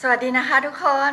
สวัสดีนะคะทุกคน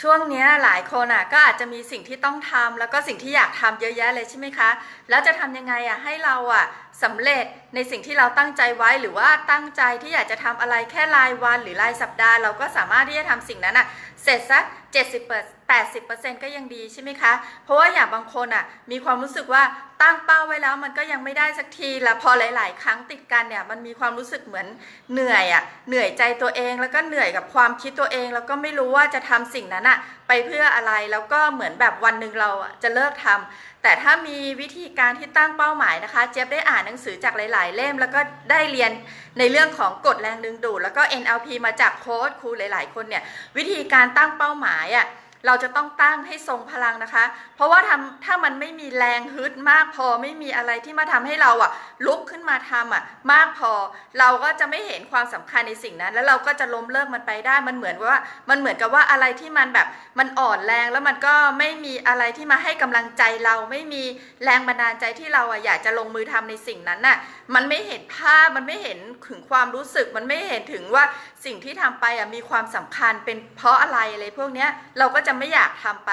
ช่วงนี้หลายคนอะก็อาจจะมีสิ่งที่ต้องทำแล้วก็สิ่งที่อยากทำเยอะแยะเลยใช่ไหมคะ แล้วจะทำยังไงอะให้เราอะสำเร็จในสิ่งที่เราตั้งใจไว้หรือว่าตั้งใจที่อยากจะทำอะไรแค่รายวันหรือรายสัปดาห์ เราก็สามารถที่จะทำสิ่งนั้นอะเสร็จสัก 70เปอร์ 80%ก็ยังดีใช่ไหมคะ เพราะว่าอย่างบางคนอะมีความรู้สึกว่าตั้งเป้าไว้แล้วมันก็ยังไม่ได้สักทีล้วพอหลาย ๆ ครั้งติดกันเนี่ยมันมีความรู้สึกเหมือนเหนื่อยอะเหนื่อยใจตัวเองแล้วก็เหนื่อยกับความคิดตัวเอง แล้วก็ไม่รู้ว่าจะทำสิ่งนั้นอะไปเพื่ออะไรแล้วก็เหมือนแบบวันหนึ่งเราจะเลิกทำแต่ถ้ามีวิธีการที่ตั้งเป้าหมายนะคะ เจี๊ยบได้อ่านหนังสือจากหลาย ๆ เล่ม แล้วก็ได้เรียนในเรื่องของกฎแรงดึงดูดแล้วก็ NLP มาจากโค้ชครูหลาย ๆ คนเนี่ยวิธีการตั้งเป้าหมายอะ เราจะต้องตั้งให้ทรงพลังนะคะ เพราะว่าทำถ้ามันไม่มีแรงฮึดมากพอไม่มีอะไรที่มาทำให้เราอะลุกขึ้นมาทำอะมากพอ เราก็จะไม่เห็นความสำคัญในสิ่งนั้น แล้วเราก็จะล้มเลิกมันไปได้มันเหมือนว่ามันเหมือนกับว่าอะไรที่มันแบบมันอ่อนแรงแล้วมันก็ไม่มีอะไรที่มาให้กำลังใจเราไม่มีแรงบันดาลใจที่เราอะอยากจะลงมือทำในสิ่งนั้นน่ะ มันไม่เห็นภาพมันไม่เห็นถึงความรู้สึก มันไม่เห็นถึงว่าสิ่งที่ทำไปอะมีความสำคัญเป็นเพราะอะไรอะไรพวกเนี้ยเราก็จะไม่อยากทำไป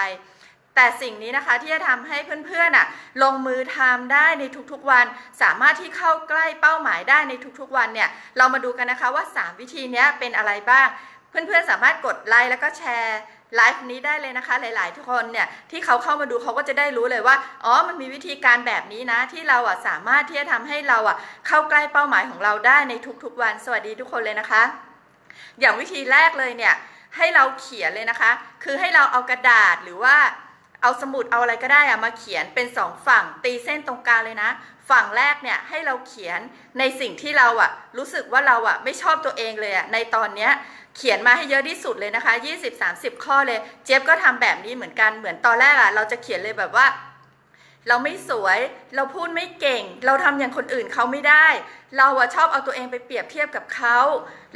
แต่สิ่งนี้นะคะที่จะทำให้เพื่อนๆอะลงมือทำได้ในทุกๆวัน สามารถที่เข้าใกล้เป้าหมายได้ในทุกๆวันเนี่ยเรามาดูกันนะคะว่า 3 วิธีนี้เป็นอะไรบ้าง เพื่อนๆสามารถกดไลค์แล้วก็แชร์ ไลฟ์นี้ได้เลยนะคะ หลาย ๆ ทุกคนเนี่ยที่เขาเข้ามาดูเขาก็จะได้รู้เลยว่าอ๋อมันมีวิธีการแบบนี้นะ ที่เราอะสามารถที่จะทำให้เราอะเข้าใกล้เป้าหมายของเราได้ในทุก ๆ วัน สวัสดีทุกคนเลยนะคะ อย่างวิธีแรกเลยเนี่ยให้เราเขียนเลยนะคะ คือให้เราเอากระดาษหรือว่าเอาสมุดเอาอะไรก็ได้อะมาเขียนเป็นสองฝั่งตีเส้นตรงกลางเลยนะ ฝั่งแรกเนี่ยให้เราเขียนในสิ่งที่เราอะรู้สึกว่าเราอะไม่ชอบตัวเองเลยอะในตอนเนี้ย เขียนมาให้เยอะที่สุดเลยนะคะ 20-30 ข้อเลย เจี๊ยบก็ทำแบบนี้เหมือนกัน เหมือนตอนแรกอะเราจะเขียนเลยแบบว่า เราไม่สวย เราพูดไม่เก่ง เราทำอย่างคนอื่นเขาไม่ได้ เราอะชอบเอาตัวเองไปเปรียบเทียบกับเขา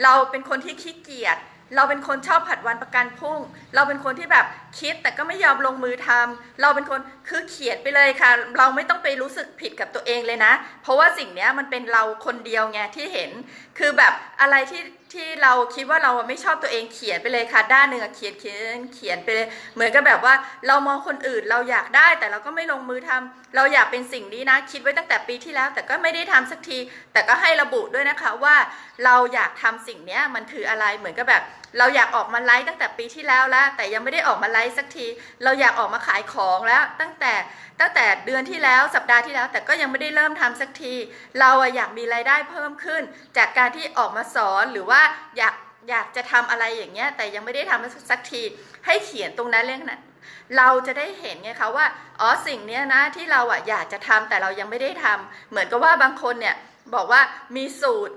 เราเป็นคนที่ขี้เกียจ เราเป็นคนชอบผัดวันประกันพรุ่ง เราเป็นคนที่แบบคิดแต่ก็ไม่ยอมลงมือทำเราเป็นคนคือเขียนไปเลยค่ะ เราไม่ต้องไปรู้สึกผิดกับตัวเองเลยนะ เพราะว่าสิ่งนี้มันเป็นเราคนเดียวไงที่เห็น คือแบบอะไรที่ ที่เราคิดว่าเราไม่ชอบตัวเองเขียนไปเลยค่ะ ด้านหนึ่งเขียนเขียนเขียนไปเลยเหมือนกับแบบว่าเรามองคนอื่นเราอยากได้ แต่เราก็ไม่ลงมือทำเราอยากเป็นสิ่งนี้นะ คิดไว้ตั้งแต่ปีที่แล้ว แต่ก็ไม่ได้ทำสักที แต่ก็ให้ระบุด้วยนะคะว่า เราอยากทำสิ่งนี้มันคืออะไรเหมือนกับแบบ เราอยากออกมาไลฟ์ตั้งแต่ปีที่แล้วแล้วแต่ยังไม่ได้ออกมาไลฟ์สักที เราอยากออกมาขายของแล้วตั้งแต่ ตั้งแต่เดือนที่แล้วสัปดาห์ที่แล้ว แต่ก็ยังไม่ได้เริ่มทำสักที เราอะอยากมีรายได้เพิ่มขึ้น จากการที่ออกมาสอนหรือว่าอยากอยากจะทำอะไรอย่างเงี้ยแต่ยังไม่ได้ทำสักทีให้เขียนตรงนั้นเรื่องนั้นเราจะได้เห็นไงคะว่าอ๋อสิ่งนี้นะที่เราอะอยากจะทำแต่เรายังไม่ได้ทำเหมือนกับว่าบางคนเนี่ยบอกว่ามีสูตร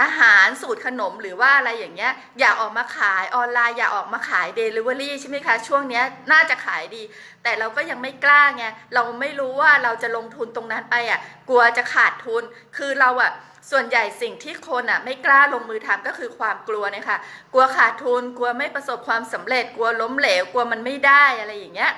อาหารสูตรขนมหรือว่าอะไรอย่างเงี้ยอย่าออกมาขายออนไลน์อย่าออกมาขาย Delivery ใช่ไหมคะช่วงเนี้ยน่าจะขายดี แต่เราก็ยังไม่กล้าไงเราไม่รู้ว่าเราจะลงทุนตรงนั้นไปอะกลัวจะขาดทุน คือเราอะส่วนใหญ่สิ่งที่คนอะไม่กล้าลงมือทำก็คือความกลัวเนี่ยค่ะกลัวขาดทุนกลัวไม่ประสบความสำเร็จกลัวล้มเหลวกลัวมันไม่ได้อะไรอย่างเงี้ย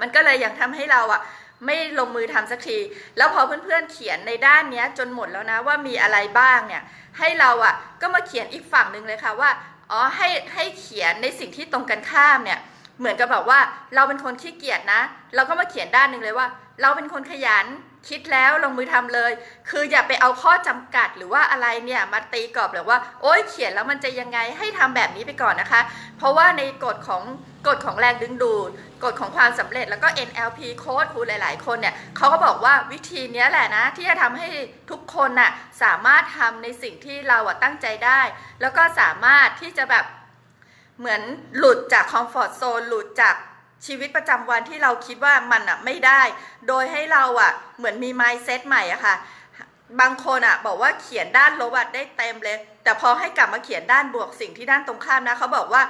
มันก็เลยยังทำให้เราอะ ไม่ลงมือทำสักที แล้วพอเพื่อนๆเขียนในด้านเนี้ยจนหมดแล้วนะว่ามีอะไรบ้างเนี่ยให้เราอะก็มาเขียนอีกฝั่งหนึ่งเลยค่ะว่าอ๋อให้ให้เขียนในสิ่งที่ตรงกันข้ามเนี่ยเหมือนกับแบบว่าเราเป็นคนขี้เกียจนะ เราก็มาเขียนด้านหนึ่งเลยว่า เราเป็นคนขยัน คิดแล้วลงมือทำเลย คืออย่าไปเอาข้อจำกัดหรือว่าอะไรเนี่ยมาตีกรอบหรือว่า โอ๊ยเขียนแล้วมันจะยังไงให้ทำแบบนี้ไปก่อนนะคะ เพราะว่าในกฎของกฎของแรงดึงดูดกฎของความสำเร็จแล้วก็ NLP โค้ดครูหลาย ๆ คนเนี่ยเขาก็บอกว่าวิธีนี้แหละนะ ที่จะทำให้ทุกคนน่ะสามารถทำในสิ่งที่เราอะตั้งใจได้ แล้วก็สามารถที่จะแบบเหมือนหลุดจากคอมฟอร์ทโซนหลุดจาก ชีวิตประจำวันที่เราคิดว่ามันอะไม่ได้ โดยให้เราอะเหมือนมี mindset ใหม่อะค่ะ บางคนอะบอกว่าเขียนด้านลบอะได้เต็มเลย แต่พอให้กลับมาเขียนด้านบวกสิ่งที่ด้านตรงข้ามนะเขาบอกว่า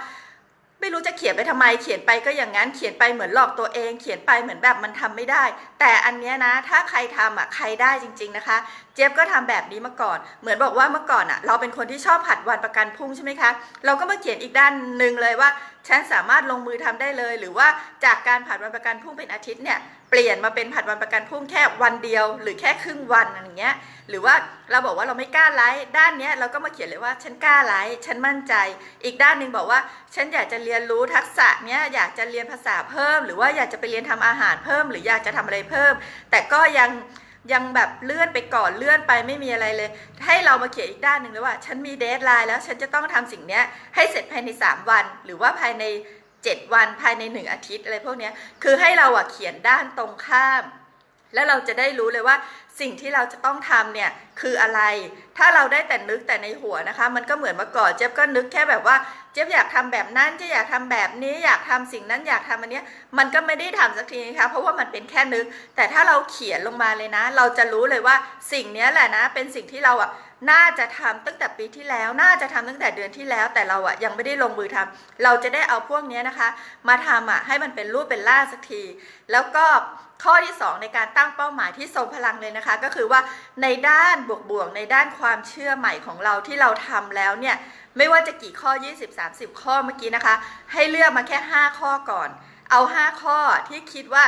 ไม่รู้จะเขียนไปทำไม เขียนไปก็อย่างนั้น เขียนไปเหมือนหลอกตัวเอง เขียนไปเหมือนแบบมันทำไม่ได้ แต่อันเนี้ยนะ ถ้าใครทำอะ ใครได้จริง ๆนะคะ เจี๊ยบก็ทำแบบนี้มาก่อน เหมือนบอกว่าเมื่อก่อนอะ เราเป็นคนที่ชอบผัดวันประกันพรุ่งใช่ไหมคะ เราก็มาเขียนอีกด้านหนึ่งเลยว่าฉันสามารถลงมือทำได้เลย หรือว่าจากการผัดวันประกันพรุ่งเป็นอาทิตย์เนี่ยเปลี่ยนมาเป็นผัดวันประกันพรุ่งแค่วันเดียว หรือแค่ครึ่งวันอย่างเงี้ยหรือว่าเราบอกว่าเราไม่กล้าไลฟ์ด้านเนี้ยเราก็มาเขียนเลยว่าฉันกล้าไลฟ์ฉันมั่นใจ อีกด้านหนึ่งบอกว่า ฉันอยากจะเรียนรู้ทักษะเนี้ยอยากจะเรียนภาษาเพิ่ม หรือว่าอยากจะไปเรียนทำอาหารเพิ่ม หรืออยากจะทำอะไรเพิ่ม แต่ก็ยัง ยังแบบเลื่อนไปก่อนเลื่อนไปไม่มีอะไรเลย ให้เรามาเขียนอีกด้านหนึ่งเลยว่า ฉันมีเดทไลน์แล้วฉันจะต้องทำสิ่งเนี้ยให้เสร็จภายใน 3 วัน หรือว่าภายใน 7 วันภายใน 1 อาทิตย์อะไรพวกนี้คือให้เราอะเขียนด้านตรงข้าม แล้วเราจะได้รู้เลยว่าสิ่งที่เราจะต้องทำเนี่ยคืออะไร ถ้าเราได้แต่นึกแต่ในหัวนะคะ มันก็เหมือนเมื่อก่อนเจ๊บก็นึกแค่แบบว่า เจ๊ยบอยากทำแบบนั้นเจ๊ยบอยากทำแบบนี้อยากทำสิ่งนั้นอยากทำอันเนี้ยมันก็ไม่ได้ทำสักทีนะคะเพราะว่ามันเป็นแค่นึก แต่ถ้าเราเขียนลงมาเลยนะ เราจะรู้เลยว่าสิ่งนี้แหละนะ เป็นสิ่งที่เราอะน่าจะทำตั้งแต่ปีที่แล้ว น่าจะทำตั้งแต่เดือนที่แล้ว แต่เราอะยังไม่ได้ลงมือทำเราจะได้เอาพวกนี้นะคะ มาทำอะให้มันเป็นรูปเป็นร่าสักที แล้วก็ข้อที่ 2 ในการตั้งเป้าหมายที่ทรงพลังเลยนะคะ ก็คือว่าในด้านบวกๆในด้านความเชื่อใหม่ของเราที่เราทำแล้วเนี่ย ไม่ว่าจะกี่ข้อ 20 30 ข้อเมื่อกี้นะคะ ให้เลือกมาแค่ 5 ข้อก่อน เอา 5 ข้อที่คิดว่า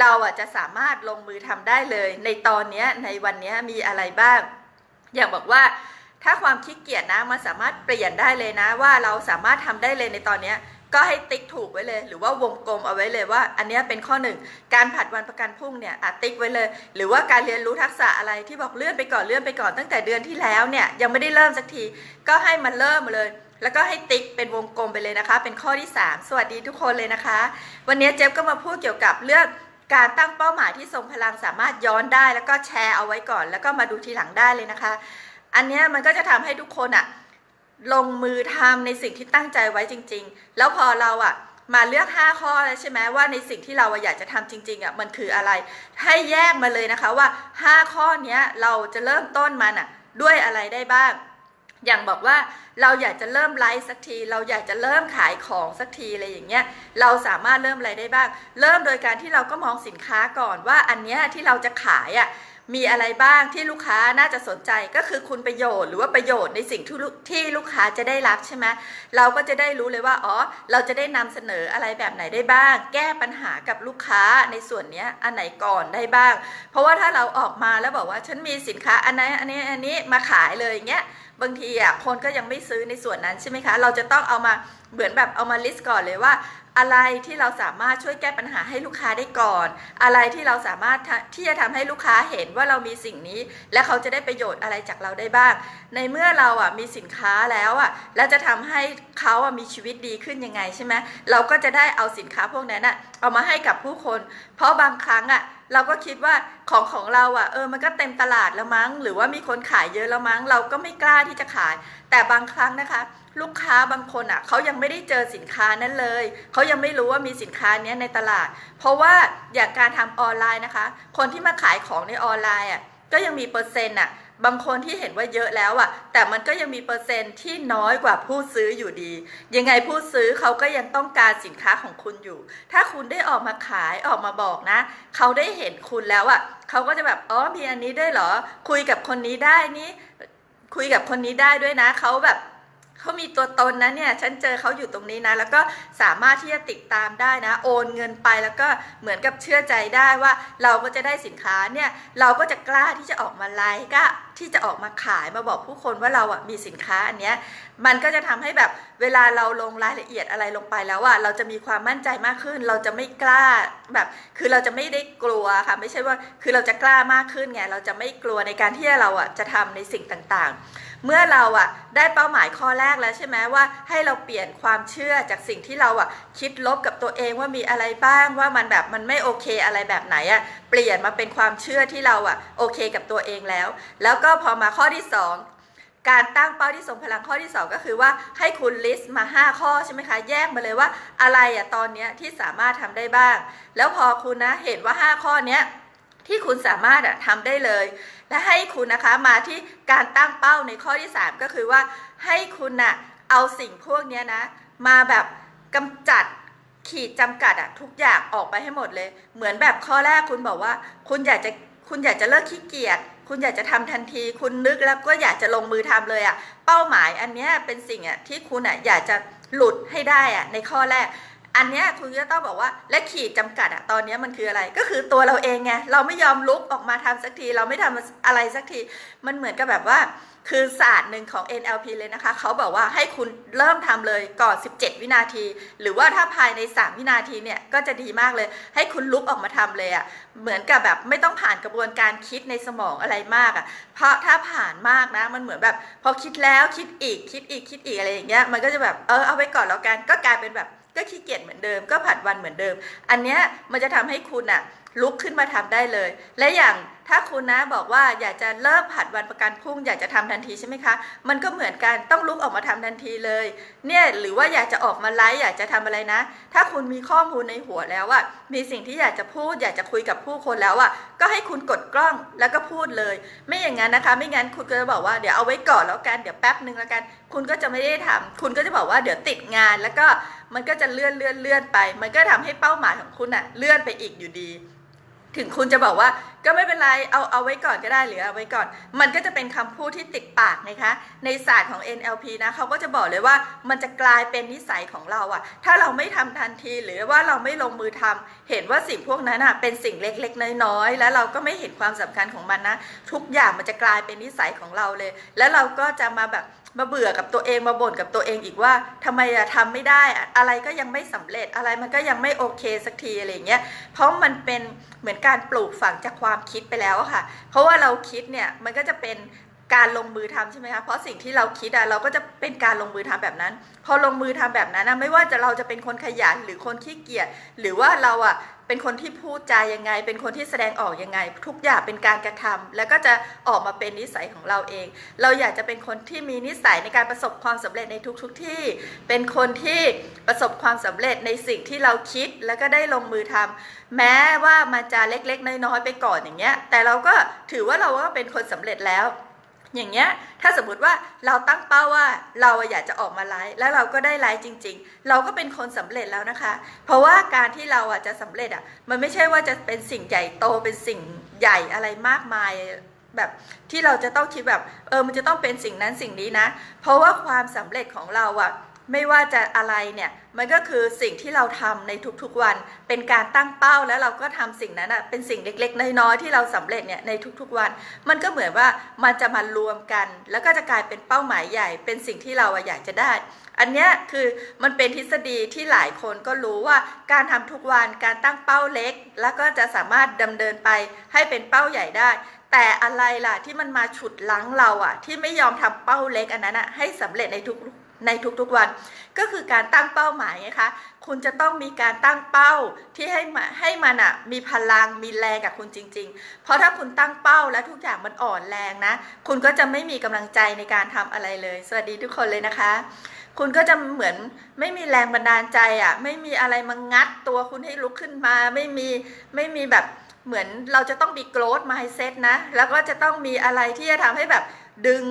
เราอะจะสามารถลงมือทำได้เลย ในตอนนี้ในวันนี้มีอะไรบ้าง อย่างบอกว่าถ้าความขี้เกียจนะมันสามารถเปลี่ยนได้เลยนะ ว่าเราสามารถทำได้เลยในตอนนี้ ก็ให้ติ๊กถูกไว้เลย หรือว่าวงกลมเอาไว้เลยว่า อันนี้เป็นข้อหนึ่งการผัดวันประกันพรุ่งเนี่ยอติ๊กไว้เลย หรือว่าการเรียนรู้ทักษะอะไรที่บอกเลื่อนไปก่อนเลื่อนไปก่อนตั้งแต่เดือนที่แล้วเนี่ยยังไม่ได้เริ่มสักที ก็ให้มันเริ่มมาเลย แล้วก็ให้ติ๊กเป็นวงกลมไปเลยนะคะ เป็นข้อที่ 3 สวัสดีทุกคนเลยนะคะ วันนี้เจฟก็มาพูดเกี่ยวกับเรื่องการตั้งเป้าหมายที่ทรงพลังสามารถย้อนได้ แล้วก็แชร์เอาไว้ก่อน แล้วก็มาดูทีหลังได้เลยนะคะ อันนี้มันก็จะทำให้ทุกคนอะ ลงมือทำในสิ่งที่ตั้งใจไว้จริง ๆ แล้วพอเราอะมาเลือก 5 ข้อแล้วใช่ไหมว่าในสิ่งที่เราอยากจะทำจริงๆอะมันคืออะไร ให้แยกมาเลยนะคะว่า 5 ข้อเนี้ยเราจะเริ่มต้นมันอะด้วยอะไรได้บ้าง อย่างบอกว่าเราอยากจะเริ่มไลฟ์สักที เราอยากจะเริ่มขายของสักทีอะไรอย่างเงี้ย เราสามารถเริ่มอะไรได้บ้าง เริ่มโดยการที่เราก็มองสินค้าก่อนว่าอันเนี้ยที่เราจะขายอะ มีอะไรบ้างที่ลูกค้าน่าจะสนใจก็คือคุณประโยชน์หรือว่าประโยชน์ในสิ่งที่ลูกที่ลูกค้าจะได้รับใช่ไหมเราก็จะได้รู้เลยว่าอ๋อเราจะได้นำเสนออะไรแบบไหนได้บ้าง แก้ปัญหากับลูกค้าในส่วนนี้อันไหนก่อนได้บ้าง เพราะว่าถ้าเราออกมาแล้วบอกว่าฉันมีสินค้าอันไหนอันนี้อันนี้มาขายเลยอย่างเงี้ย บางทีอะคนก็ยังไม่ซื้อในส่วนนั้นใช่ไหมคะ เราจะต้องเอามาเหมือนแบบเอามาลิสต์ก่อนเลยว่า อะไรที่เราสามารถช่วยแก้ปัญหาให้ลูกค้าได้ก่อน อะไรที่เราสามารถที่จะทำให้ลูกค้าเห็นว่าเรามีสิ่งนี้ และเขาจะได้ประโยชน์อะไรจากเราได้บ้าง ในเมื่อเราอะมีสินค้าแล้วอะแล้วจะทำให้เขาอะมีชีวิตดีขึ้นยังไงใช่ไหมเราก็จะได้เอาสินค้าพวกนั้นอะเอามาให้กับผู้คน เพราะบางครั้งอะ เราก็คิดว่าของของเราอะเออมันก็เต็มตลาดแล้วมั้ง หรือว่ามีคนขายเยอะแล้วมั้ง เราก็ไม่กล้าที่จะขาย แต่บางครั้งนะคะ ลูกค้าบางคนอะเขายังไม่ได้เจอสินค้านั้นเลยเขายังไม่รู้ว่ามีสินค้านี้ในตลาด เพราะว่าอย่างการทำออนไลน์นะคะ คนที่มาขายของในออนไลน์อะก็ยังมีเปอร์เซ็นต์อะ บางคนที่เห็นว่าเยอะแล้วอะแต่มันก็ยังมีเปอร์เซ็นต์ที่น้อยกว่าผู้ซื้ออยู่ดี ยังไงผู้ซื้อเขาก็ยังต้องการสินค้าของคุณอยู่ ถ้าคุณได้ออกมาขายออกมาบอกนะ เขาได้เห็นคุณแล้วอะเขาก็จะแบบอ๋อมีอันนี้ด้วยเหรอ คุยกับคนนี้ได้นี่คุยกับคนนี้ได้ด้วยนะเขาแบบ เขามีตัวตนนะเนี่ย ฉันเจอเขาอยู่ตรงนี้นะ แล้วก็สามารถที่จะติดตามได้นะ โอนเงินไปแล้วก็เหมือนกับเชื่อใจได้ว่าเราก็จะได้สินค้าเนี่ย เราก็จะกล้าที่จะออกมาไลฟ์ก็ที่จะออกมาขายมาบอกผู้คนว่าเราอะมีสินค้าอันเนี้ย มันก็จะทำให้แบบเวลาเราลงรายละเอียดอะไรลงไปแล้วอะเราจะมีความมั่นใจมากขึ้น เราจะไม่กล้าแบบ คือเราจะไม่ได้กลัวค่ะ ไม่ใช่ว่า คือเราจะกล้ามากขึ้นไง เราจะไม่กลัวในการที่เราอะจะทำในสิ่งต่างๆ เมื่อเราอะได้เป้าหมายข้อแรกแล้วใช่ไหมว่าให้เราเปลี่ยนความเชื่อจากสิ่งที่เราอะคิดลบกับตัวเองว่ามีอะไรบ้างว่ามันแบบมันไม่โอเคอะไรแบบไหนอะเปลี่ยนมาเป็นความเชื่อที่เราอะโอเคกับตัวเองแล้ว แล้วก็พอมาข้อที่สองการตั้งเป้าที่ทรงพลังข้อที่ 2 ก็คือว่าให้คุณลิสต์มา 5 ข้อใช่ไหมคะ แยกมาเลยว่าอะไรอะตอนเนี้ยที่สามารถทำได้บ้าง แล้วพอคุณนะเห็นว่า 5 ข้อเนี้ย ที่คุณสามารถอะทำได้เลย และให้คุณนะคะมาที่การตั้งเป้าในข้อที่ 3 ก็คือว่าให้คุณน่ะเอาสิ่งพวกนี้นะมาแบบกำจัดขีดจำกัดอะทุกอย่างออกไปให้หมดเลย เหมือนแบบข้อแรกคุณบอกว่า คุณอยากจะคุณอยากจะเลิกขี้เกียจคุณอยากจะทำทันที คุณนึกแล้วก็อยากจะลงมือทำเลยอะเป้าหมายอันเนี้ยเป็นสิ่งอะที่คุณอะอยากจะหลุดให้ได้อะในข้อแรก อันเนี้ยคุณก็ต้องบอกว่าและขีดจำกัดอะตอนนี้มันคืออะไร ก็คือตัวเราเองไงเราไม่ยอมลุกออกมาทำสักที เราไม่ทำอะไรสักที มันเหมือนกับแบบว่า คือศาสตร์หนึ่งของ NLP เลยนะคะ เขาบอกว่าให้คุณเริ่มทำเลยก่อน 17 วินาที หรือว่าถ้าภายใน 3 วินาทีเนี่ยก็จะดีมากเลย ให้คุณลุกออกมาทำเลยอะ่ะเหมือนกับแบบไม่ต้องผ่านกระบวนการคิดในสมองอะไรมากอะ่ะเพราะถ้าผ่านมากนะมันเหมือนแบบพอคิดแล้วคิดอีกคิดอีกคิดอีกอะไรอย่างเงี้ยมันก็จะแบบเออเอาไว้ก่อนแล้วกันก็กลายเป็นแบบ ก็ขี้เกียจเหมือนเดิม ก็ผัดวันเหมือนเดิม อันเนี้ยมันจะทำให้คุณอะลุกขึ้นมาทำได้เลย และอย่าง ถ้าคุณนะบอกว่าอยากจะเริ่มผัดวันประกันพรุ่ง อยากจะทำทันทีใช่ไหมคะ มันก็เหมือนกันต้องลุกออกมาทำทันทีเลย เนี่ยหรือว่าอยากจะออกมาไลฟ์อยากจะทำอะไรนะ ถ้าคุณมีข้อมูลในหัวแล้วอะมีสิ่งที่อยากจะพูด อยากจะคุยกับผู้คนแล้วอะก็ให้คุณกดกล้องแล้วก็พูดเลย ไม่อย่างนั้นนะคะ ไม่งั้นคุณก็จะบอกว่าเดี๋ยวเอาไว้ก่อนแล้วกันเดี๋ยวแป๊บนึงแล้วกัน คุณก็จะไม่ได้ทำคุณก็จะบอกว่าเดี๋ยวติดงานแล้วก็มันก็จะเลื่อนเลื่อนเลื่อนไป มันก็ทำให้เป้าหมายของคุณอะเลื่อนไปอีกอยู่ดี ถึงคุณจะบอกว่าก็ไม่เป็นไรเอาเอาไว้ก่อนก็ได้หรือเอาไว้ก่อน มันก็จะเป็นคำพูดที่ติดปากนะคะในศาสตร์ของ NLP นะเขาก็จะบอกเลยว่ามันจะกลายเป็นนิสัยของเราอะถ้าเราไม่ทำทันทีหรือว่าเราไม่ลงมือทำเห็นว่าสิ่งพวกนั้นอะเป็นสิ่งเล็กๆ น้อยๆแล้วเราก็ไม่เห็นความสำคัญของมันนะ ทุกอย่างมันจะกลายเป็นนิสัยของเราเลย แล้วเราก็จะมาแบบ มาเบื่อกับตัวเองมาบ่นกับตัวเองอีกว่าทำไมอะทำไม่ได้อะไรก็ยังไม่สำเร็จอะไรมันก็ยังไม่โอเคสักทีอะไรเงี้ยเพราะมันเป็นเหมือนการปลูกฝังจากความคิดไปแล้วค่ะ เพราะว่าเราคิดเนี่ยมันก็จะเป็น การลงมือทำใช่ไหมคะเพราะสิ่งที่เราคิดอะเราก็จะเป็นการลงมือทำแบบนั้น พอลงมือทำแบบนั้นนะไม่ว่าจะเราจะเป็นคนขยันหรือคนขี้เกียจหรือว่าเราอะเป็นคนที่พูดจายังไง เป็นคนที่แสดงออกยังไง ทุกอย่างเป็นการกระทำแล้วก็จะออกมาเป็นนิสัยของเราเอง เราอยากจะเป็นคนที่มีนิสัยในการประสบความสำเร็จในทุกๆทที่ เป็นคนที่ประสบความสำเร็จในสิ่งที่เราคิดแล้วก็ได้ลงมือทำแม้ว่ามันจะเล็กๆน้อยๆไปก่อนอย่างเงี้ยแต่เราก็ถือว่าเราก็เป็นคนสำเร็จแล้ว อย่างเงี้ยถ้าสมมติว่าเราตั้งเป้าว่าเราอยากจะออกมาไลฟ์แล้วเราก็ได้ไลฟ์จริง ๆ เราก็เป็นคนสำเร็จแล้วนะคะ เพราะว่าการที่เราอะจะสำเร็จอะมันไม่ใช่ว่าจะเป็นสิ่งใหญ่โตเป็นสิ่งใหญ่อะไรมากมายแบบที่เราจะต้องคิดแบบเออมันจะต้องเป็นสิ่งนั้นสิ่งนี้นะ เพราะว่าความสำเร็จของเราอะ ไม่ว่าจะอะไรเนี่ยมันก็คือสิ่งที่เราทำในทุกๆวัน เป็นการตั้งเป้าแล้วเราก็ทำสิ่งนั้นอะเป็นสิ่งเล็กๆน้อยๆที่เราสำเร็จเนี่ยในทุกๆวัน มันก็เหมือนว่ามันจะมารวมกัน แล้วก็จะกลายเป็นเป้าหมายใหญ่ เป็นสิ่งที่เราอยากจะได้ อันนี้คือมันเป็นทฤษฎีที่หลายคนก็รู้ว่าการทำทุกวันการตั้งเป้าเล็ก แล้วก็จะสามารถดำเนินไปให้เป็นเป้าใหญ่ได้แต่อะไรล่ะที่มันมาฉุดลั้งเราอะที่ไม่ยอมทำเป้าเล็กอันนั้นอะให้สำเร็จในทุก ในทุกๆวันก็คือการตั้งเป้าหมายไงคะคุณจะต้องมีการตั้งเป้าที่ให้มาให้มันอะมีพลังมีแรงกับคุณจริง ๆ เพราะถ้าคุณตั้งเป้าแล้วทุกอย่างมันอ่อนแรงนะ คุณก็จะไม่มีกำลังใจในการทำอะไรเลย สวัสดีทุกคนเลยนะคะ คุณก็จะเหมือนไม่มีแรงบันดาลใจอะไม่มีอะไรมางัดตัวคุณให้ลุกขึ้นมา ไม่มีไม่มีแบบเหมือนเราจะต้องมี growth mindset นะ แล้วก็จะต้องมีอะไรที่จะทำให้แบบดึง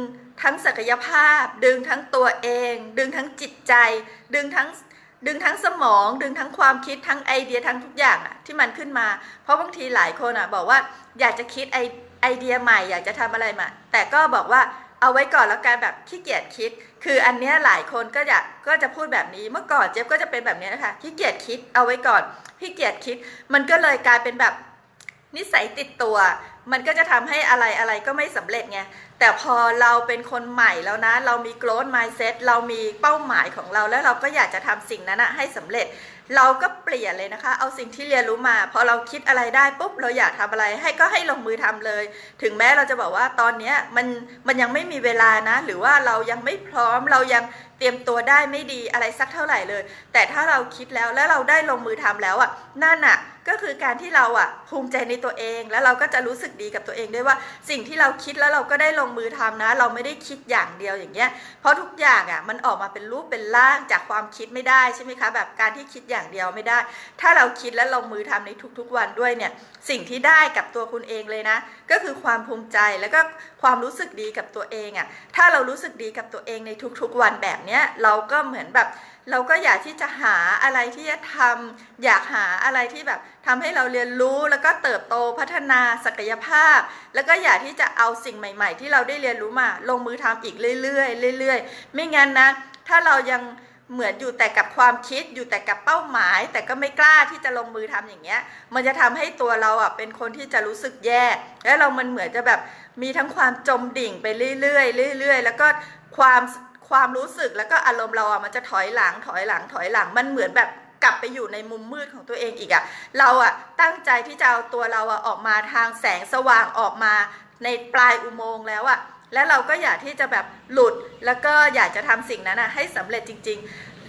ทั้งศักยภาพ ดึงทั้งตัวเอง ดึงทั้งจิตใจ ดึงทั้งดึงทั้งสมอง ดึงทั้งความคิดทั้งไอเดียทั้งทุกอย่างอะที่มันขึ้นมา เพราะบางทีหลายคนอะบอกว่าอยากจะคิดไอไอเดียใหม่ อยากจะทำอะไรมาแต่ก็บอกว่าเอาไว้ก่อนแล้วกันแบบขี้เกียจคิด คืออันเนี้ยหลายคนก็อยากก็จะพูดแบบนี้เมื่อก่อนเจ๊บก็จะเป็นแบบนี้นะคะขี้เกียจคิดเอาไว้ก่อนขี้เกียจคิด มันก็เลยกลายเป็นแบบนิสัยติดตัว มันก็จะทำให้อะไรอะไรก็ไม่สำเร็จไง แต่พอเราเป็นคนใหม่แล้วนะ เรามี growth mindset เรามีเป้าหมายของเราแล้วเราก็อยากจะทำสิ่งนั้นนะให้สำเร็จ เราก็เปลี่ยนเลยนะคะ เอาสิ่งที่เรียนรู้มา พอเราคิดอะไรได้ปุ๊บเราอยากทำอะไร ให้ก็ให้ลงมือทำเลย ถึงแม้เราจะบอกว่าตอนเนี้ยมันมันยังไม่มีเวลานะ หรือว่าเรายังไม่พร้อมเรายัง เตรียมตัวได้ไม่ดีอะไรสักเท่าไหร่เลย แต่ถ้าเราคิดแล้วแล้วเราได้ลงมือทำแล้วอะนั่นอะก็คือการที่เราอะภูมิใจในตัวเองแล้วเราก็จะรู้สึกดีกับตัวเองด้วยว่าสิ่งที่เราคิดแล้วเราก็ได้ลงมือทำนะ เราไม่ได้คิดอย่างเดียวอย่างเงี้ยเพราะทุกอย่างอะมันออกมาเป็นรูปเป็นร่างจากความคิดไม่ได้ใช่ไหมคะแบบการที่คิดอย่างเดียวไม่ได้ ถ้าเราคิดและลงมือทำในทุกๆวันด้วยเนี่ยสิ่งที่ได้กับตัวคุณเองเลยนะ ก็คือความภูมิใจแล้วก็ความรู้สึกดีกับตัวเองอะถ้าเรารู้สึกดีกับตัวเองในทุกๆวันแบบเนี้ยเราก็เหมือนแบบเราก็อยากที่จะหาอะไรที่จะทำอยากหาอะไรที่แบบทำให้เราเรียนรู้แล้วก็เติบโตพัฒนาศักยภาพ แล้วก็อยากที่จะเอาสิ่งใหม่ ๆ ที่เราได้เรียนรู้มา ลงมือทำอีกเรื่อยๆเรื่อยๆ ไม่งั้นนะ ถ้าเรายังเหมือนอยู่แต่กับความคิดอยู่แต่กับเป้าหมาย แต่ก็ไม่กล้าที่จะลงมือทำอย่างเงี้ย มันจะทำให้ตัวเราอะเป็นคนที่จะรู้สึกแย่ แล้วเรามันเหมือนจะแบบมีทั้งความจมดิ่งไปเรื่อยๆเรื่อยๆ แล้วก็ความ ความรู้สึกแล้วก็อารมณ์เราอะมันจะถอยหลังถอยหลังถอยหลังมันเหมือนแบบกลับไปอยู่ในมุมมืดของตัวเองอีกอะ เราอะตั้งใจที่จะเอาตัวเราอะออกมาทางแสงสว่างออกมาในปลายอุโมงค์แล้วอะ แล้วเราก็อยากที่จะแบบหลุดแล้วก็อยากจะทำสิ่งนั้นอะให้สำเร็จจริง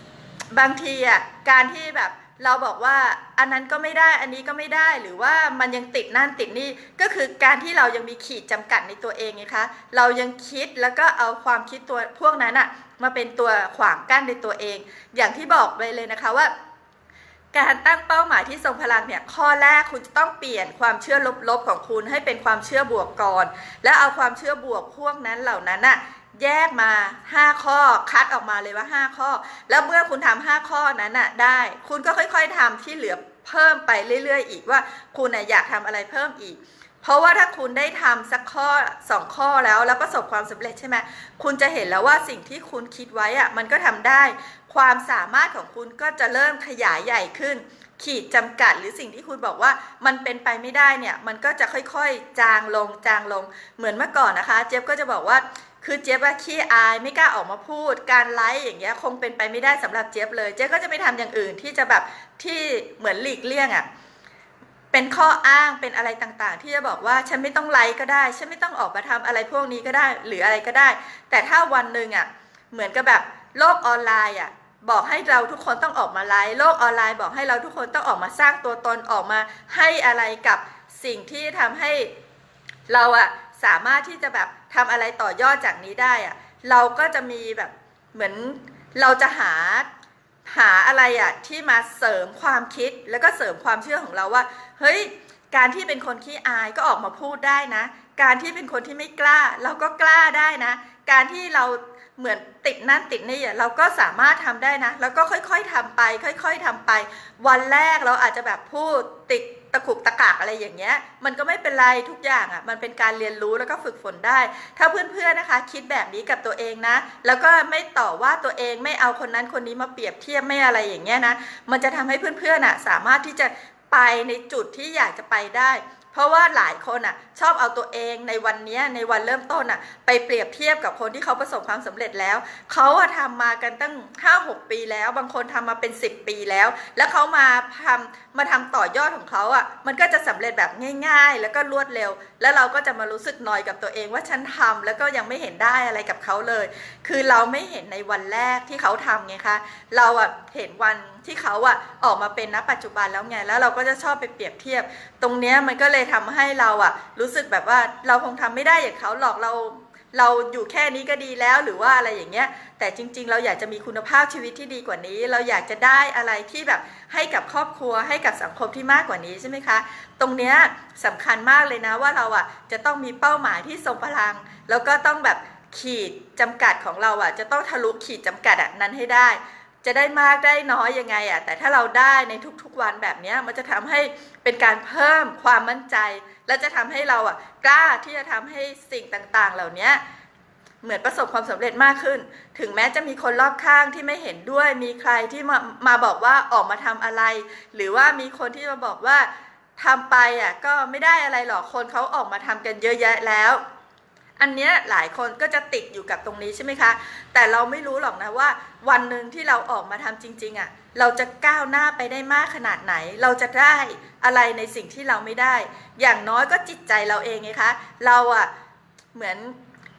ๆ บางทีอะการที่แบบ เราบอกว่าอันนั้นก็ไม่ได้อันนี้ก็ไม่ได้หรือว่ามันยังติดนั่นติดนี่ก็คือการที่เรายังมีขีดจำกัดในตัวเองไงคะเรายังคิดแล้วก็เอาความคิดตัวพวกนั้นอะมาเป็นตัวขวางกั้นในตัวเอง อย่างที่บอกไปเลยนะคะว่า การตั้งเป้าหมายที่ทรงพลังเนี่ยข้อแรกคุณจะต้องเปลี่ยนความเชื่อลบๆของคุณให้เป็นความเชื่อบวกก่อน แล้วเอาความเชื่อบวกพวกนั้นเหล่านั้นอะ แยกมา5ข้อคัดออกมาเลยว่า5ข้อ แล้วเมื่อคุณทำ5ข้อนั้นอะได้ คุณก็ค่อย ๆทำที่เหลือเพิ่มไปเรื่อย ๆ อีกว่าคุณอะอยากทำอะไรเพิ่มอีก เพราะว่าถ้าคุณได้ทำสักข้อสองข้อแล้วแล้วประสบความสำเร็จใช่ไหมคุณจะเห็นแล้วว่าสิ่งที่คุณคิดไว้อะมันก็ทำได้ ความสามารถของคุณก็จะเริ่มขยายใหญ่ขึ้น ขีดจำกัดหรือสิ่งที่คุณบอกว่ามันเป็นไปไม่ได้เนี่ยมันก็จะค่อยๆ จางลงจางลงเหมือนเมื่อก่อนนะคะ เจี๊ยบก็จะบอกว่า คือเจี๊ยบอะขี้อายไม่กล้าออกมาพูด การไลฟ์อย่างเงี้ยคงเป็นไปไม่ได้สำหรับเจี๊ยบเลย เจี๊ยบก็จะไม่ทำอย่างอื่นที่จะแบบที่เหมือนหลีกเลี่ยงอะเป็นข้ออ้างเป็นอะไรต่างๆ ที่จะบอกว่าฉันไม่ต้องไลฟ์ก็ได้ ฉันไม่ต้องออกมาทำอะไรพวกนี้ก็ได้หรืออะไรก็ได้ แต่ถ้าวันหนึ่งอะเหมือนกับแบบโลกออนไลน์อะบอกให้เราทุกคนต้องออกมาไลฟ์โลกออนไลน์บอกให้เราทุกคนต้องออกมาสร้างตัวตนออกมาให้อะไรกับสิ่งที่ทำให้เราอะ สามารถที่จะแบบทำอะไรต่อยอดจากนี้ได้อะเราก็จะมีแบบเหมือนเราจะหาหาอะไรอะที่มาเสริมความคิดแล้วก็เสริมความเชื่อของเราว่า เฮ้ย การที่เป็นคนขี้อายก็ออกมาพูดได้นะ การที่เป็นคนที่ไม่กล้า เราก็กล้าได้นะ การที่เราเหมือนติดนั่นติดนี่อะเราก็สามารถทำได้นะ แล้วก็ค่อยๆทำไป ค่อย ๆทำไป วันแรกเราอาจจะแบบพูดติด ตะขุกตะกากอะไรอย่างเงี้ย มันก็ไม่เป็นไรทุกอย่างอะ มันเป็นการเรียนรู้แล้วก็ฝึกฝนได้ ถ้าเพื่อนๆนะคะ คิดแบบนี้กับตัวเองนะ แล้วก็ไม่ต่อว่าตัวเองไม่เอาคนนั้นคนนี้มาเปรียบเทียบไม่อะไรอย่างเงี้ยนะ มันจะทำให้เพื่อนๆอะสามารถที่จะไปในจุดที่อยากจะไปได้ ราะว่าหลายคนอะชอบเอาตัวเองในวันนี้ในวันเริ่มต้นอะไปเปรียบเทียบกับคนที่เขาประสบความสำเร็จแล้ว เขาอะทำมากันตั้ง 5-6 ปีแล้ว บางคนทำมาเป็น 10 ปีแล้ว แล้วเขามาทำมาทำต่อยอดของเขาอะมันก็จะสำเร็จแบบง่าย ๆ แล้วก็รวดเร็ว แล้วเราก็จะมารู้สึกนอยกับตัวเองว่าฉันทำแล้วก็ยังไม่เห็นได้อะไรกับเขาเลย คือเราไม่เห็นในวันแรกที่เขาทำไงคะเราอะเห็นวัน ที่เขาอะออกมาเป็นณปัจจุบันแล้วไงแล้วเราก็จะชอบไปเปรียบเทียบ ตรงเนี้ยมันก็เลยทำให้เราอะรู้สึกแบบว่าเราคงทำไม่ได้อย่างเขาหรอกเราเราอยู่แค่นี้ก็ดีแล้วหรือว่าอะไรอย่างเงี้ย แต่จริง ๆ เราอยากจะมีคุณภาพชีวิตที่ดีกว่านี้ เราอยากจะได้อะไรที่แบบให้กับครอบครัวให้กับสังคมที่มากกว่านี้ใช่ไหมคะ ตรงเนี้ยสำคัญมากเลยนะว่าเราอะจะต้องมีเป้าหมายที่ทรงพลัง แล้วก็ต้องแบบขีดจำกัดของเราอะจะต้องทะลุขีดจำกัดอะนั้นให้ได้ จะได้มากได้น้อยยังไงอะแต่ถ้าเราได้ในทุกๆวันแบบนี้มันจะทำให้เป็นการเพิ่มความมั่นใจ และจะทำให้เราอะกล้าที่จะทำให้สิ่งต่างๆ เหล่านี้เหมือนประสบความสำเร็จมากขึ้น ถึงแม้จะมีคนรอบข้างที่ไม่เห็นด้วย มีใครที่มามาบอกว่าออกมาทำอะไร หรือว่ามีคนที่มาบอกว่าทำไปอะก็ไม่ได้อะไรหรอกคนเขาออกมาทำกันเยอะแยะแล้ว อันเนี้ยหลายคนก็จะติดอยู่กับตรงนี้ใช่ไหมคะ แต่เราไม่รู้หรอกนะว่า วันหนึ่งที่เราออกมาทำจริงๆอะ่ะเราจะก้าวหน้าไปได้มากขนาดไหน เราจะได้อะไรในสิ่งที่เราไม่ได้ อย่างน้อยก็จิตใจเราเองไงคะเราอะ่ะเหมือน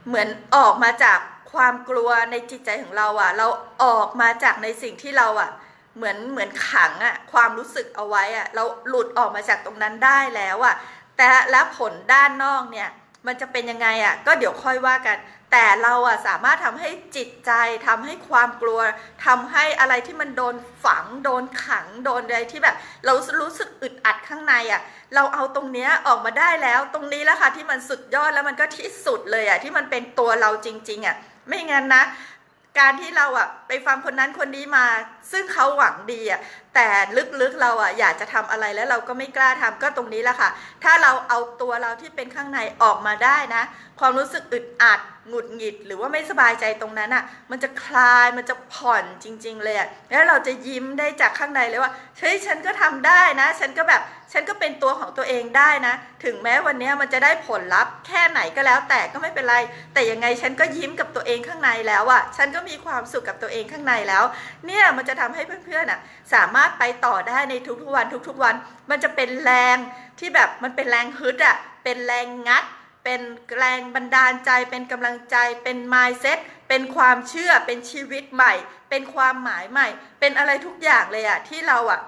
เหมือนออกมาจากความกลัวในจิตใจของเราอะ่ะ เราออกมาจากในสิ่งที่เราอะ่ะเหมือนเหมือนขังอะ่ะความรู้สึกเอาไว้อะ่ะเราหลุดออกมาจากตรงนั้นได้แล้วอะ่ะแต่แล้วผลด้านนอกเนี่ย มันจะเป็นยังไงอะ่ะก็เดี๋ยวค่อยว่ากัน แต่เราอะสามารถทำให้จิตใจทำให้ความกลัวทำให้อะไรที่มันโดนฝัง โดนขังโดนอะไรที่แบบ เรารู้สึกอึดอัดข้างในอะเราเอาตรงเนี้ยออกมาได้แล้ว ตรงนี้แล้วค่ะที่มันสุดยอดแล้วมันก็ที่สุดเลยอะที่มันเป็นตัวเราจริง ๆอะไม่งั้นนะการที่เราอะไปฟังคนนั้นคนนี้มา ซึ่งเขาหวังดีอะแต่ลึกๆเราอะอยากจะทำอะไรแล้วเราก็ไม่กล้าทำก็ตรงนี้แหละค่ะ ถ้าเราเอาตัวเราที่เป็นข้างในออกมาได้นะ ความรู้สึกอึดอัดหงุดหงิด หรือว่าไม่สบายใจตรงนั้นอะมันจะคลายมันจะผ่อนจริง ๆ เลยอะแล้วเราจะยิ้มได้จากข้างในเลยว่าเฮ้ยฉันก็ทำได้นะ ฉันก็แบบฉันก็เป็นตัวของตัวเองได้นะ ถึงแม้วันนี้มันจะได้ผลลัพธ์แค่ไหนก็แล้วแต่ก็ไม่เป็นไร แต่ยังไงฉันก็ยิ้มกับตัวเองข้างในแล้วอะฉันก็มีความสุขกับตัวเองข้างในแล้ว เนี่ยมันจะทำให้เพื่อนๆอะสามารถไปต่อได้ในทุกๆวันทุกๆวัน มันจะเป็นแรงที่แบบมันเป็นแรงฮึดอะเป็นแรงงัด เป็นแรงบันดาลใจ เป็นกำลังใจ เป็น mindset เป็นความเชื่อ เป็นชีวิตใหม่ เป็นความหมายใหม่ เป็นอะไรทุกอย่างเลยอะที่เราอะ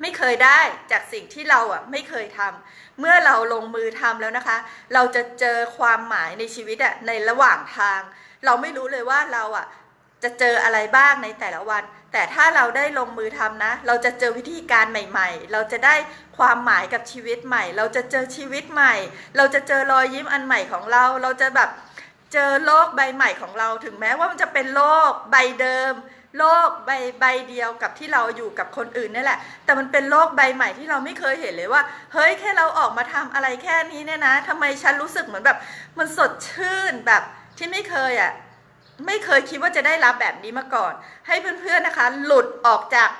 ไม่เคยได้จากสิ่งที่เราอะไม่เคยทำเมื่อเราลงมือทำแล้วนะคะ เราจะเจอความหมายในชีวิตอะในระหว่างทาง เราไม่รู้เลยว่าเราอะ จะเจออะไรบ้างในแต่ละวัน แต่ถ้าเราได้ลงมือทำนะ เราจะเจอวิธีการใหม่ ๆ เราจะได้ความหมายกับชีวิตใหม่ เราจะเจอชีวิตใหม่ เราจะเจอรอยยิ้มอันใหม่ของเรา เราจะแบบเจอโลกใบใหม่ของเรา ถึงแม้ว่ามันจะเป็นโลกใบเดิม โลกใบใบเดียวกับที่เราอยู่กับคนอื่นนี่แหละ แต่มันเป็นโลกใบใหม่ที่เราไม่เคยเห็นเลยว่า เฮ้ยแค่เราออกมาทำอะไรแค่นี้เนี่ยนะทำไมฉันรู้สึกเหมือนแบบ มันสดชื่นแบบที่ไม่เคยอะ ไม่เคยคิดว่าจะได้รับแบบนี้มาก่อน ให้เพื่อนๆนะคะ หลุดออกจาก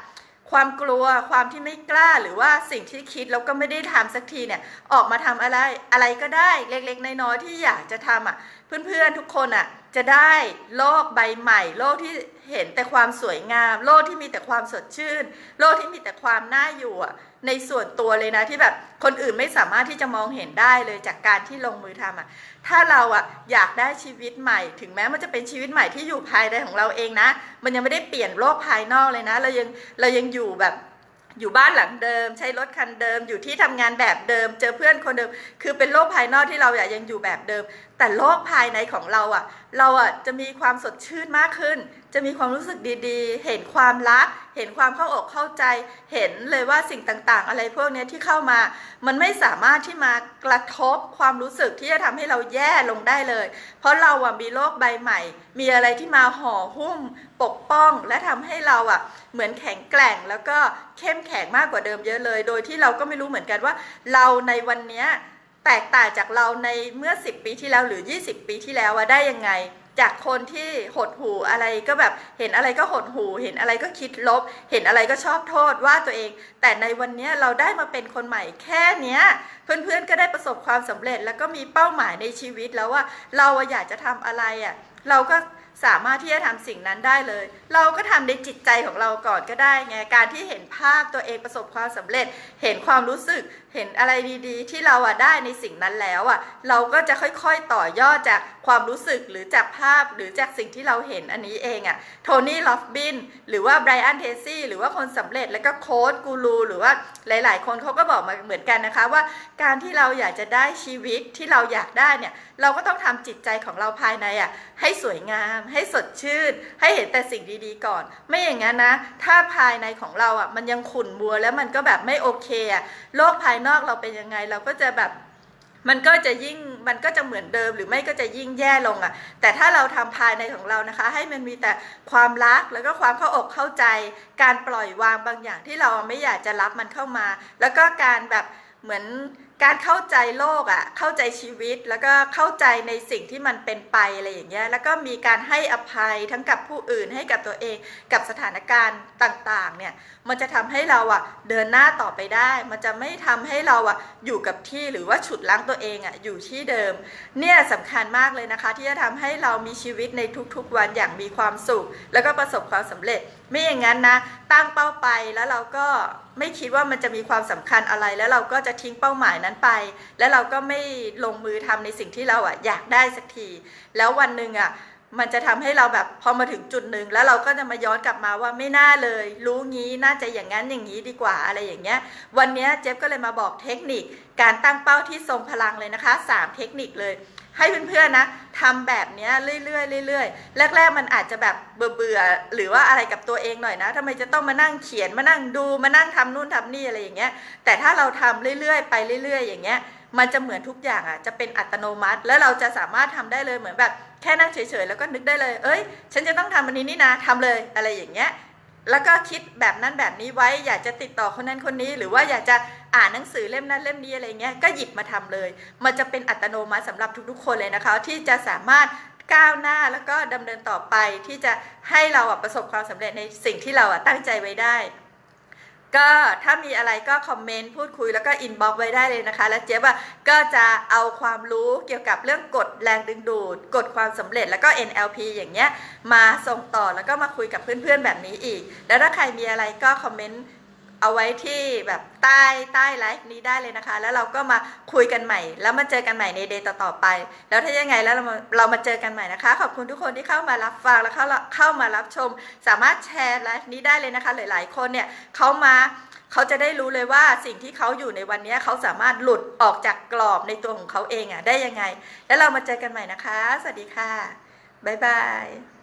ความกลัวความที่ไม่กล้าหรือว่าสิ่งที่คิดแล้วก็ไม่ได้ทำสักทีเนี่ยออกมาทำอะไรอะไรก็ได้เล็กๆน้อยๆที่อยากจะทำอะเพื่อนๆทุกคนอะจะได้โลกใบใหม่ โลกที่เห็นแต่ความสวยงาม โลกที่มีแต่ความสดชื่น โลกที่มีแต่ความน่าอยู่อะ ในส่วนตัวเลยนะที่แบบคนอื่นไม่สามารถที่จะมองเห็นได้เลยจากการที่ลงมือทำอะถ้าเราอะอยากได้ชีวิตใหม่ ถึงแม้มันจะเป็นชีวิตใหม่ที่อยู่ภายในของเราเองนะ มันยังไม่ได้เปลี่ยนโลกภายนอกเลยนะ เรายังเรายังอยู่แบบอยู่บ้านหลังเดิม ใช้รถคันเดิม อยู่ที่ทำงานแบบเดิม เจอเพื่อนคนเดิม คือเป็นโลกภายนอกที่เราอยากยังอยู่แบบเดิม แต่โลกภายในของเราอะ เราอะจะมีความสดชื่นมากขึ้น จะมีความรู้สึกดีๆ เห็นความรัก เห็นความเข้าอกเข้าใจ เห็นเลยว่าสิ่งต่างๆ อะไรพวกนี้ที่เข้ามา มันไม่สามารถที่มากระทบความรู้สึกที่จะทำให้เราแย่ลงได้เลย เพราะเราอะมีโลกใบใหม่ มีอะไรที่มาห่อหุ้ม ปกป้องและทำให้เราอะ เหมือนแข็งแกร่งแล้วก็เข้มแข็งมากกว่าเดิมเยอะเลย โดยที่เราก็ไม่รู้เหมือนกันว่า เราในวันเนี้ย แตกต่างจากเราในเมื่อ 10 ปีที่แล้วหรือ 20 ปีที่แล้วว่าได้ยังไง จากคนที่หดหูอะไรก็แบบเห็นอะไรก็หดหู เห็นอะไรก็คิดลบ เห็นอะไรก็ชอบโทษว่าตัวเอง แต่ในวันนี้เราได้มาเป็นคนใหม่แค่เนี้ย เพื่อนๆก็ได้ประสบความสำเร็จแล้วก็มีเป้าหมายในชีวิตแล้วว่าเราอะอยากจะทำอะไรอะเราก็สามารถที่จะทำสิ่งนั้นได้เลย เราก็ทำในจิตใจของเราก่อนก็ได้ไง การที่เห็นภาพตัวเองประสบความสำเร็จ เห็นความรู้สึกเห็นอะไรดีๆ ที่เราอะได้ในสิ่งนั้นแล้วอะเราก็จะค่อยๆต่อยอดจากความรู้สึกหรือจากภาพหรือจากสิ่งที่เราเห็นอันนี้เองอะโทนี่ลอฟบินหรือว่าไบรอันเทซี่หรือว่าคนสำเร็จแล้วก็โค้ดกูรูหรือว่าหลาย ๆ คนเขาก็บอกมาเหมือนกันนะคะว่าการที่เราอยากจะได้ชีวิตที่เราอยากได้เนี่ยเราก็ต้องทำจิตใจของเราภายในอะให้สวยงาม ให้สดชื่น ให้เห็นแต่สิ่งดีๆก่อน ไม่อย่างนั้นนะ ถ้าภายในของเราอะมันยังขุ่นมัวแล้วมันก็แบบไม่โอเคอะโลกภายนอกเราเป็นยังไงเราก็จะแบบมันก็จะยิ่งมันก็จะเหมือนเดิมหรือไม่ก็จะยิ่งแย่ลงอะ แต่ถ้าเราทำภายในของเรานะคะ ให้มันมีแต่ความรักแล้วก็ความเข้าอกเข้าใจ การปล่อยวางบางอย่างที่เราไม่อยากจะรับมันเข้ามา แล้วก็การแบบเหมือนการเข้าใจโลกอะเข้าใจชีวิตแล้วก็เข้าใจในสิ่งที่มันเป็นไปอะไรอย่างเงี้ยแล้วก็มีการให้อภัยทั้งกับผู้อื่นให้กับตัวเองกับสถานการณ์ต่างๆเนี่ยมันจะทำให้เราอะเดินหน้าต่อไปได้ มันจะไม่ทำให้เราอะอยู่กับที่หรือว่าฉุดล้างตัวเองอะอยู่ที่เดิม เนี่ยสำคัญมากเลยนะคะ ที่จะทำให้เรามีชีวิตในทุกๆวันอย่างมีความสุข แล้วก็ประสบความสำเร็จ ไม่อย่างนั้นนะ ตั้งเป้าไปแล้วเราก็ไม่คิดว่ามันจะมีความสำคัญอะไร แล้วเราก็จะทิ้งเป้าหมายนั้นไป แล้วเราก็ไม่ลงมือทำในสิ่งที่เราอะอยากได้สักที แล้ววันหนึ่งอะ มันจะทำให้เราแบบพอมาถึงจุดหนึ่งแล้วเราก็จะมาย้อนกลับมาว่าไม่น่าเลย รู้งี้น่าจะอย่างนั้นอย่างนี้ดีกว่าอะไรอย่างเงี้ย วันนี้เจ๊บก็เลยมาบอกเทคนิคการตั้งเป้าที่ทรงพลังเลยนะคะสามเทคนิคเลย ให้เพื่อนๆนะทำแบบเนี้ยเรื่อยๆเรื่อยๆแรก ๆ มันอาจจะแบบเบื่อๆหรือว่าอะไรกับตัวเองหน่อยนะทำไมจะต้องมานั่งเขียนมานั่งดูมานั่งทำนู่นทำนี่อะไรอย่างเงี้ย แต่ถ้าเราทำเรื่อยๆไปเรื่อย ๆ อย่างเงี้ย มันจะเหมือนทุกอย่างอะจะเป็นอัตโนมัติ แล้วเราจะสามารถทำได้เลยเหมือนแบบ แค่นั่งเฉยๆแล้วก็นึกได้เลย เอ้ย ฉันจะต้องทำอันนี้นี่นะทำเลยอะไรอย่างเงี้ย แล้วก็คิดแบบนั้นแบบนี้ไว้ อยากจะติดต่อคนนั้นคนนี้ หรือว่าอยากจะอ่านหนังสือเล่มนั้นเล่มนี้อะไรเงี้ย ก็หยิบมาทำเลย มันจะเป็นอัตโนมัติสำหรับทุกๆ คนเลยนะคะ ที่จะสามารถก้าวหน้าแล้วก็ดำเนินต่อไปที่จะให้เราประสบความสำเร็จในสิ่งที่เราตั้งใจไว้ได้ ก็ถ้ามีอะไรก็คอมเมนต์พูดคุยแล้วก็อินบ็อกไว้ได้เลยนะคะ แล้วเจ๊บอะก็จะเอาความรู้เกี่ยวกับเรื่องกฎแรงดึงดูดกฎความสำเร็จแล้วก็ NLP อย่างเงี้ยมาส่งต่อแล้วก็มาคุยกับเพื่อนๆแบบนี้อีก แล้วถ้าใครมีอะไรก็คอมเมนต์ เอาไว้ที่แบบใต้ใต้ไลฟ์นี้ได้เลยนะคะ แล้วเราก็มาคุยกันใหม่ แล้วมาเจอกันใหม่ในเดย์ต่อๆไป แล้วถ้ายังไงแล้วเรามาเรามาเจอกันใหม่นะคะ ขอบคุณทุกคนที่เข้ามารับฟังแล้วเข้าเข้ามารับชม สามารถแชร์ไลฟ์นี้ได้เลยนะคะ หลาย ๆ คนเนี่ยเขามาเขาจะได้รู้เลยว่าสิ่งที่เขาอยู่ในวันนี้เขาสามารถหลุดออกจากกรอบในตัวของเขาเองอะได้ยังไง แล้วเรามาเจอกันใหม่นะคะ สวัสดีค่ะบ๊ายบาย